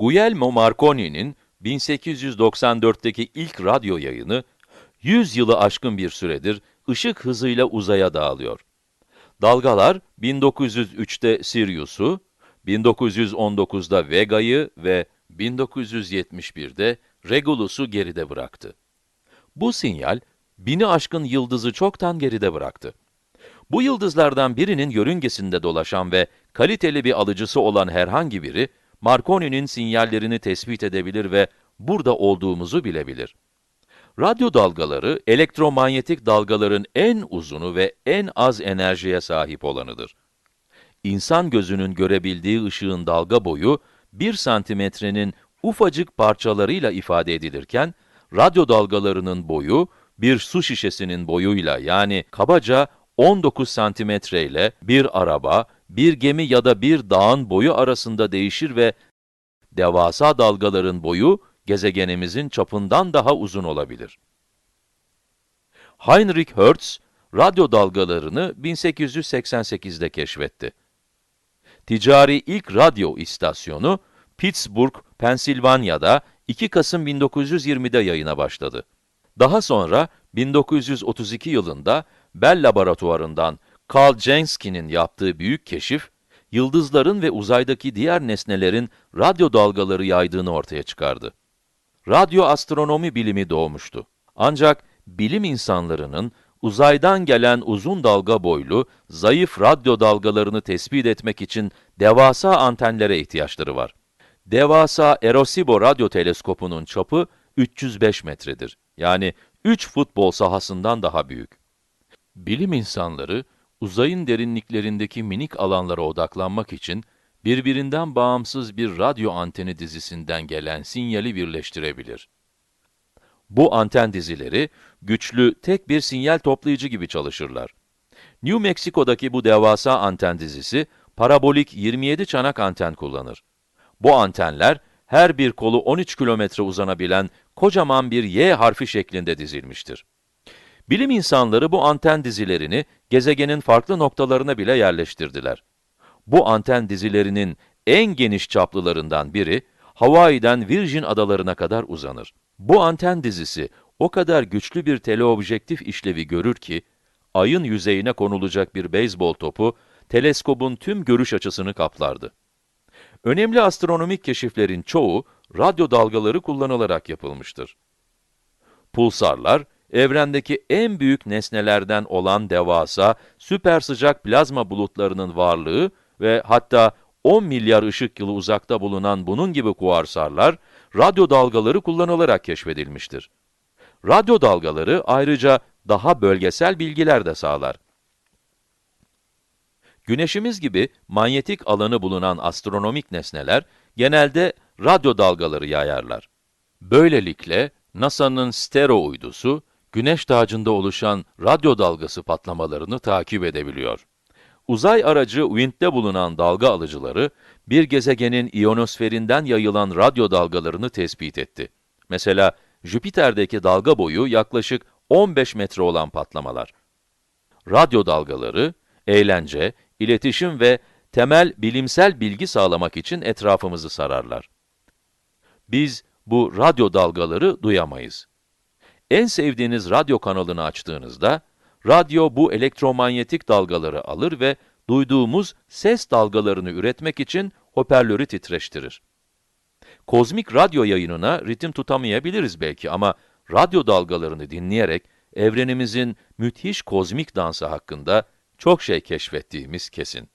Guglielmo Marconi'nin 1894'teki ilk radyo yayını, 100 yılı aşkın bir süredir ışık hızıyla uzaya dağılıyor. Dalgalar 1903'te Sirius'u, 1919'da Vega'yı ve 1971'de Regulus'u geride bıraktı. Bu sinyal, bini aşkın yıldızı çoktan geride bıraktı. Bu yıldızlardan birinin yörüngesinde dolaşan ve kaliteli bir alıcısı olan herhangi biri, Marconi'nin sinyallerini tespit edebilir ve burada olduğumuzu bilebilir. Radyo dalgaları, elektromanyetik dalgaların en uzunu ve en az enerjiye sahip olanıdır. İnsan gözünün görebildiği ışığın dalga boyu, 1 santimetrenin ufacık parçalarıyla ifade edilirken, radyo dalgalarının boyu, bir su şişesinin boyuyla yani kabaca 19 santimetre ile bir araba, bir gemi ya da bir dağın boyu arasında değişir ve devasa dalgaların boyu, gezegenimizin çapından daha uzun olabilir. Heinrich Hertz, radyo dalgalarını 1888'de keşfetti. Ticari ilk radyo istasyonu, Pittsburgh, Pensilvanya'da 2 Kasım 1920'de yayına başladı. Daha sonra 1932 yılında Bell Laboratuvarı'ndan Carl Jansky'nin yaptığı büyük keşif, yıldızların ve uzaydaki diğer nesnelerin radyo dalgaları yaydığını ortaya çıkardı. Radyo astronomi bilimi doğmuştu. Ancak bilim insanlarının uzaydan gelen uzun dalga boylu, zayıf radyo dalgalarını tespit etmek için devasa antenlere ihtiyaçları var. Devasa Arecibo radyo teleskopunun çapı 305 metredir. Yani 3 futbol sahasından daha büyük. Bilim insanları, uzayın derinliklerindeki minik alanlara odaklanmak için, birbirinden bağımsız bir radyo anteni dizisinden gelen sinyali birleştirebilir. Bu anten dizileri, güçlü tek bir sinyal toplayıcı gibi çalışırlar. New Mexico'daki bu devasa anten dizisi, parabolik 27 çanak anten kullanır. Bu antenler, her bir kolu 13 kilometre uzanabilen kocaman bir Y harfi şeklinde dizilmiştir. Bilim insanları bu anten dizilerini gezegenin farklı noktalarına bile yerleştirdiler. Bu anten dizilerinin en geniş çaplılarından biri, Hawaii'den Virgin adalarına kadar uzanır. Bu anten dizisi o kadar güçlü bir teleobjektif işlevi görür ki, ayın yüzeyine konulacak bir beyzbol topu, teleskobun tüm görüş açısını kaplardı. Önemli astronomik keşiflerin çoğu, radyo dalgaları kullanılarak yapılmıştır. Pulsarlar, evrendeki en büyük nesnelerden olan devasa, süper sıcak plazma bulutlarının varlığı ve hatta 10 milyar ışık yılı uzakta bulunan bunun gibi kuarsarlar, radyo dalgaları kullanılarak keşfedilmiştir. Radyo dalgaları ayrıca daha bölgesel bilgiler de sağlar. Güneşimiz gibi manyetik alanı bulunan astronomik nesneler genelde radyo dalgaları yayarlar. Böylelikle NASA'nın STERO uydusu, güneş tacında oluşan radyo dalgası patlamalarını takip edebiliyor. Uzay aracı WIND'de bulunan dalga alıcıları, bir gezegenin iyonosferinden yayılan radyo dalgalarını tespit etti. Mesela Jüpiter'deki dalga boyu yaklaşık 15 metre olan patlamalar. Radyo dalgaları, eğlence, iletişim ve temel bilimsel bilgi sağlamak için etrafımızı sararlar. Biz bu radyo dalgaları duyamayız. En sevdiğiniz radyo kanalını açtığınızda, radyo bu elektromanyetik dalgaları alır ve duyduğumuz ses dalgalarını üretmek için hoparlörü titreştirir. Kozmik radyo yayınına ritim tutamayabiliriz belki ama radyo dalgalarını dinleyerek evrenimizin müthiş kozmik dansı hakkında çok şey keşfettiğimiz kesin.